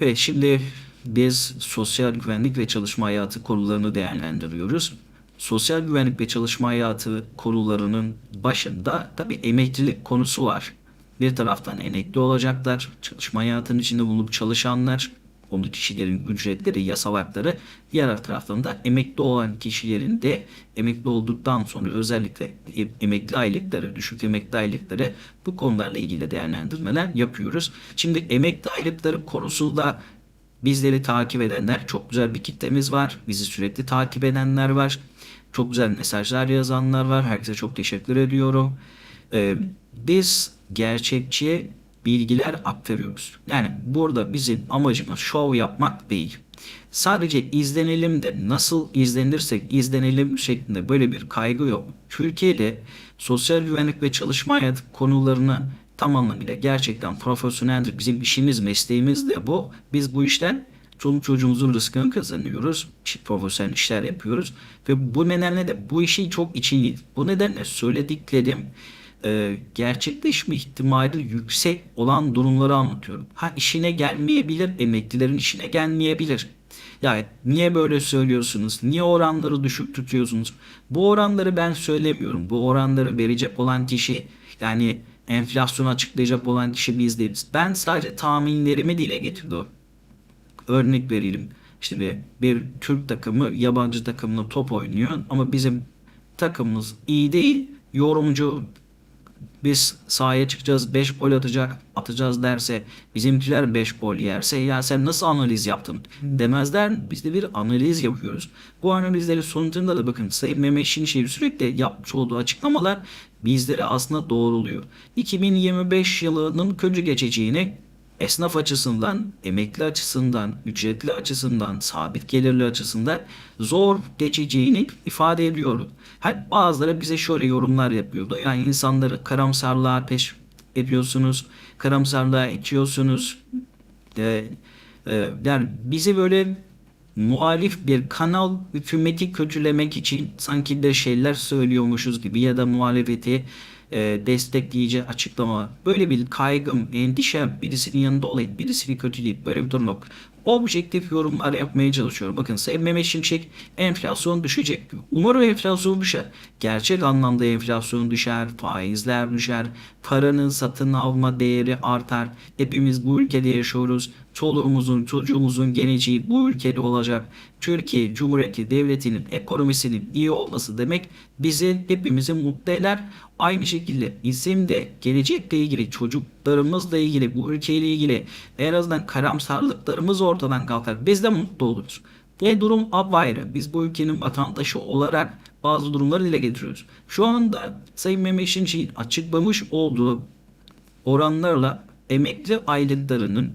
Evet şimdi biz sosyal güvenlik ve çalışma hayatı konularını değerlendiriyoruz. Sosyal güvenlik ve çalışma hayatı konularının başında tabii emeklilik konusu var. Bir taraftan emekli olacaklar, çalışma hayatının içinde bulunup çalışanlar, onu kişilerin ücretleri, yasal hakları, diğer taraftan da emekli olan kişilerin de emekli olduktan sonra özellikle emekli aylıkları, düşük emekli aylıkları bu konularla ilgili değerlendirmeler yapıyoruz. Şimdi emekli aylıkları konusunda bizleri takip edenler çok güzel bir kitlemiz var. Bizi sürekli takip edenler var. Çok güzel mesajlar yazanlar var. Herkese çok teşekkür ediyorum. Ee, biz gerçekçi bilgiler aktarıyoruz. Yani burada bizim amacımız şov yapmak değil. Sadece izlenelim de nasıl izlenirsek izlenelim şeklinde böyle bir kaygı yok. Türkiye'de sosyal güvenlik ve çalışma hayatı konularını tam anlamıyla gerçekten profesyoneldir. Bizim işimiz, mesleğimiz de bu. Biz bu işten çoluk çocuğumuzun rızkını kazanıyoruz. Profesyonel işler yapıyoruz. Ve bu nedenle de bu işi çok içindeyiz. Bu nedenle söylediklerim e, gerçekleşme ihtimali yüksek olan durumları anlatıyorum. Ha işine gelmeyebilir, emeklilerin işine gelmeyebilir. Yani niye böyle söylüyorsunuz? Niye oranları düşük tutuyorsunuz? Bu oranları ben söylemiyorum. Bu oranları verecek olan kişi yani enflasyonu açıklayacak olan kişi biz değiliz. Ben sadece tahminlerimi dile getiriyorum. Örnek verelim. İşte bir Türk takımı yabancı takımla top oynuyor ama bizim takımımız iyi değil. Yorumcu biz sahaya çıkacağız 5 gol atacak atacağız derse bizimkiler 5 gol yerse ya sen nasıl analiz yaptın demezler biz de bir analiz yapıyoruz. Bu analizleri sonucunda da bakın Sayın Mehmet Şimşek'in sürekli yapmış olduğu açıklamalar bizleri aslında doğruluyor. 2025 yılının kötü geçeceğini esnaf açısından, emekli açısından, ücretli açısından, sabit gelirli açısından zor geçeceğini ifade ediyor. Her bazıları bize şöyle yorumlar yapıyordu. Yani insanları karamsarlığa peş ediyorsunuz, karamsarlığa itiyorsunuz. Ee, e, yani bizi böyle muhalif bir kanal hükümeti kötülemek için sanki de şeyler söylüyormuşuz gibi ya da muhalefeti e, destekleyici açıklama böyle bir kaygım, endişe birisinin yanında olayım, birisini kötüleyip böyle bir durum yok. Objektif yorumlar yapmaya çalışıyorum. Bakın Sayın Mehmet Şimşek enflasyon düşecek. Umarım enflasyon düşer. Gerçek anlamda enflasyon düşer, faizler düşer, paranın satın alma değeri artar. Hepimiz bu ülkede yaşıyoruz. Çoluğumuzun, çocuğumuzun geleceği bu ülkede olacak. Türkiye Cumhuriyeti Devleti'nin ekonomisinin iyi olması demek bizi hepimizi mutlu eder. Aynı şekilde bizim de gelecekle ilgili çocuklarımızla ilgili bu ülkeyle ilgili en azından karamsarlıklarımız ortadan kalkar. Biz de mutlu oluruz. Bu durum apayrı. Biz bu ülkenin vatandaşı olarak bazı durumları dile getiriyoruz. Şu anda Sayın Mehmet Şimşek'in açıklamış olduğu oranlarla emekli aylıklarının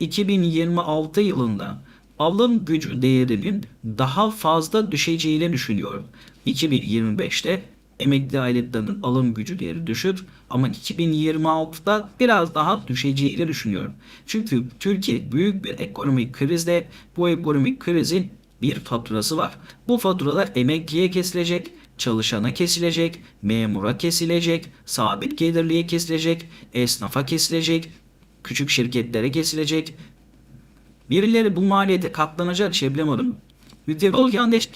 2026 yılında alım gücü değerinin daha fazla düşeceğini düşünüyorum. 2025'te emekli aylıklarının alım gücü değeri düşür ama 2026'da biraz daha düşeceğini düşünüyorum. Çünkü Türkiye büyük bir ekonomik krizde bu ekonomik krizin bir faturası var. Bu faturalar emekliye kesilecek, çalışana kesilecek, memura kesilecek, sabit gelirliye kesilecek, esnafa kesilecek, küçük şirketlere kesilecek. Birileri bu maliyete katlanacak şey bilemedim. Yol yanlış.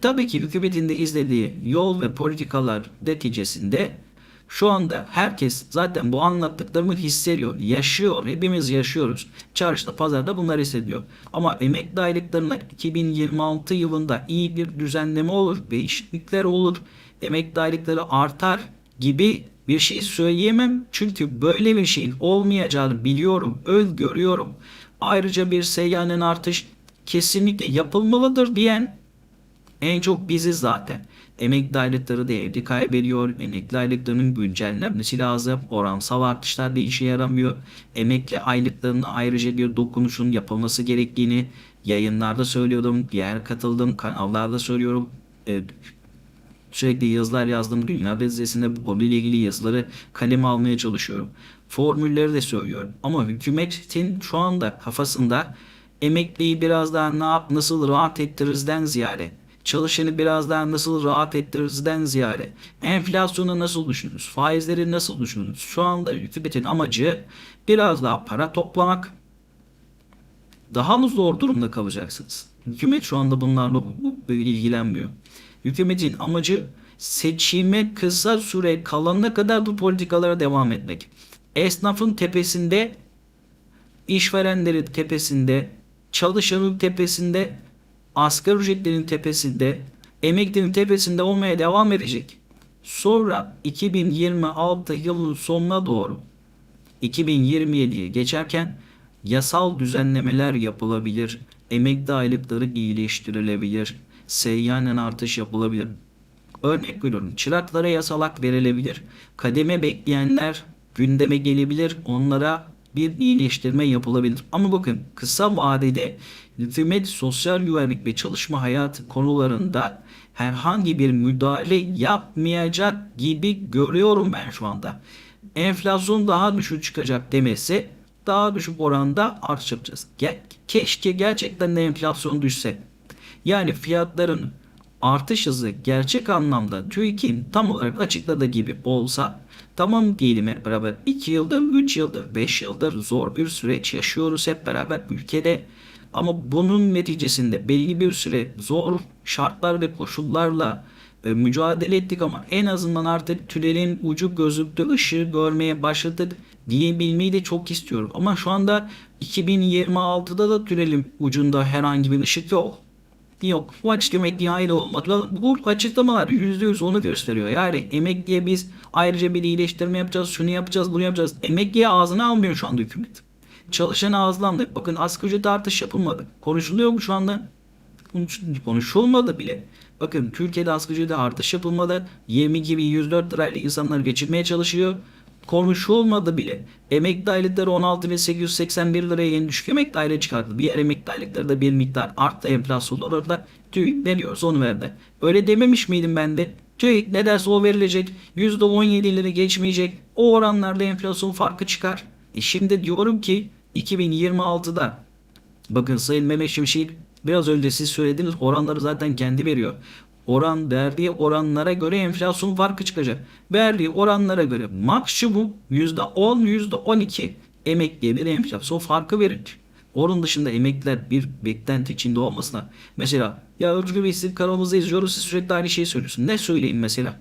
Tabii ki hükümetin de izlediği yol ve politikalar neticesinde şu anda herkes zaten bu anlattıklarımı hissediyor, yaşıyor. Hepimiz yaşıyoruz. Çarşıda, pazarda bunları hissediyor. Ama emekli aylıklarına 2026 yılında iyi bir düzenleme olur, değişiklikler olur. Emekli aylıkları artar gibi bir şey söyleyemem. Çünkü böyle bir şeyin olmayacağını biliyorum, öngörüyorum. Ayrıca bir seyyanen artış kesinlikle yapılmalıdır diyen en çok biziz zaten. Emekli aylıkları değerini kaybediyor. Emekli aylıklarının güncellenmesi lazım. Oransal artışlar da işe yaramıyor. Emekli aylıklarının ayrıca bir dokunuşun yapılması gerektiğini yayınlarda söylüyordum. Diğer katıldığım kanallarda söylüyorum. Ee, sürekli yazılar yazdım. Dünya gazetesinde bu konuyla ilgili yazıları kaleme almaya çalışıyorum. Formülleri de söylüyorum. Ama hükümetin şu anda kafasında emekliyi biraz daha ne yap, nasıl rahat ettirizden ziyade çalışanı biraz daha nasıl rahat ettirizden ziyade enflasyonu nasıl düşünürüz, faizleri nasıl düşünürüz? Şu anda hükümetin amacı biraz daha para toplamak, daha mı zor durumda kalacaksınız? Hükümet şu anda bunlarla ilgilenmiyor. Hükümetin amacı seçime kısa süre kalana kadar bu politikalara devam etmek. Esnafın tepesinde, işverenlerin tepesinde, çalışanın tepesinde, asgari ücretlerin tepesinde, emeklinin tepesinde olmaya devam edecek. Sonra 2026 yılının sonuna doğru 2027'ye geçerken yasal düzenlemeler yapılabilir, emekli aylıkları iyileştirilebilir, seyyanen artış yapılabilir. Örnek veriyorum çıraklara yasal hak verilebilir, kademe bekleyenler gündeme gelebilir, onlara bir iyileştirme yapılabilir. Ama bakın kısa vadede hükümet sosyal güvenlik ve çalışma hayatı konularında herhangi bir müdahale yapmayacak gibi görüyorum ben şu anda. Enflasyon daha düşük çıkacak demesi daha düşük oranda artış keşke gerçekten enflasyon düşse. Yani fiyatların artış hızı gerçek anlamda TÜİK'in tam olarak açıkladığı gibi olsa tamam diyelim hep beraber 2 yıldır, 3 yıldır, 5 yıldır zor bir süreç yaşıyoruz hep beraber ülkede. Ama bunun neticesinde belli bir süre zor şartlar ve koşullarla e, mücadele ettik ama en azından artık tünelin ucu gözüktü, ışığı görmeye başladık diyebilmeyi de çok istiyorum. Ama şu anda 2026'da da tünelin ucunda herhangi bir ışık yok. Yok. Bu açıklama nihayet olmadı. Bu açıklamalar %100 onu gösteriyor. Yani emekliye biz ayrıca bir iyileştirme yapacağız, şunu yapacağız, bunu yapacağız. Emekliye ağzına almıyor şu anda hükümet. Çalışan ağzına aldı. Bakın asgari ücret artış yapılmadı. Konuşuluyor mu şu anda? Konuş- Konuşulmadı bile. Bakın Türkiye'de asgari ücrete artış yapılmadı. 20 gibi 104 lirayla insanlar geçirmeye çalışıyor. Konuşulmadı bile. Emekli aylıkları 16.881 liraya yeni düşük emekli aylığı çıkarttı. Diğer emekli aylıkları da bir miktar arttı enflasyon olarak da TÜİK ne diyorsa onu verdi. Öyle dememiş miydim ben de? TÜİK ne derse o verilecek. %17'leri geçmeyecek. O oranlarda enflasyon farkı çıkar. E şimdi diyorum ki 2026'da bakın Sayın Mehmet Şimşek biraz önce siz söylediğiniz oranları zaten kendi veriyor. Oran verdiği oranlara göre enflasyon farkı çıkacak. Verdiği oranlara göre maksimum %10 %12 emekliye bir enflasyon farkı verir. Onun dışında emekliler bir beklenti içinde olmasına. Mesela ya Özgür Bey sizin kanalımızda izliyoruz siz sürekli aynı şeyi söylüyorsun. Ne söyleyeyim mesela?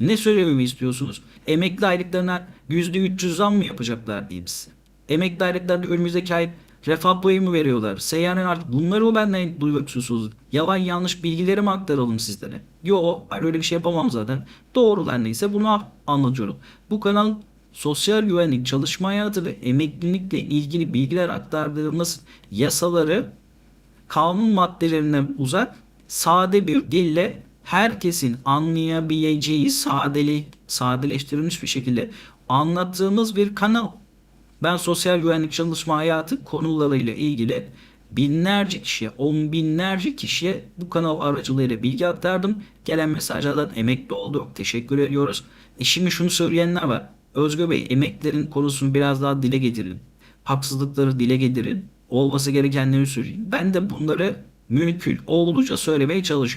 Ne söylememi istiyorsunuz? Emekli aylıklarına %300 zam mı yapacaklar diyeyim size? Emekli aylıklarında önümüzdeki ay refah payı mı veriyorlar? Seyyanen artık bunları mı benden duyuyorsunuz? Yalan yanlış bilgileri mi aktaralım sizlere? Yo ben öyle bir şey yapamam zaten. Doğrular neyse bunu anlatıyorum. Bu kanal sosyal güvenlik, çalışma hayatı ve emeklilikle ilgili bilgiler aktardığımız yasaları kanun maddelerinden uzak sade bir dille herkesin anlayabileceği sadeli, sadeleştirilmiş bir şekilde anlattığımız bir kanal. Ben sosyal güvenlik çalışma hayatı konularıyla ilgili binlerce kişiye, on binlerce kişiye bu kanal aracılığıyla bilgi aktardım. Gelen mesajlardan emekli olduk. Teşekkür ediyoruz. E şimdi şunu söyleyenler var. Özgür Bey emeklerin konusunu biraz daha dile getirin. Haksızlıkları dile getirin. Olması gerekenleri söyleyin. Ben de bunları mümkün olduğunca söylemeye çalışıyorum.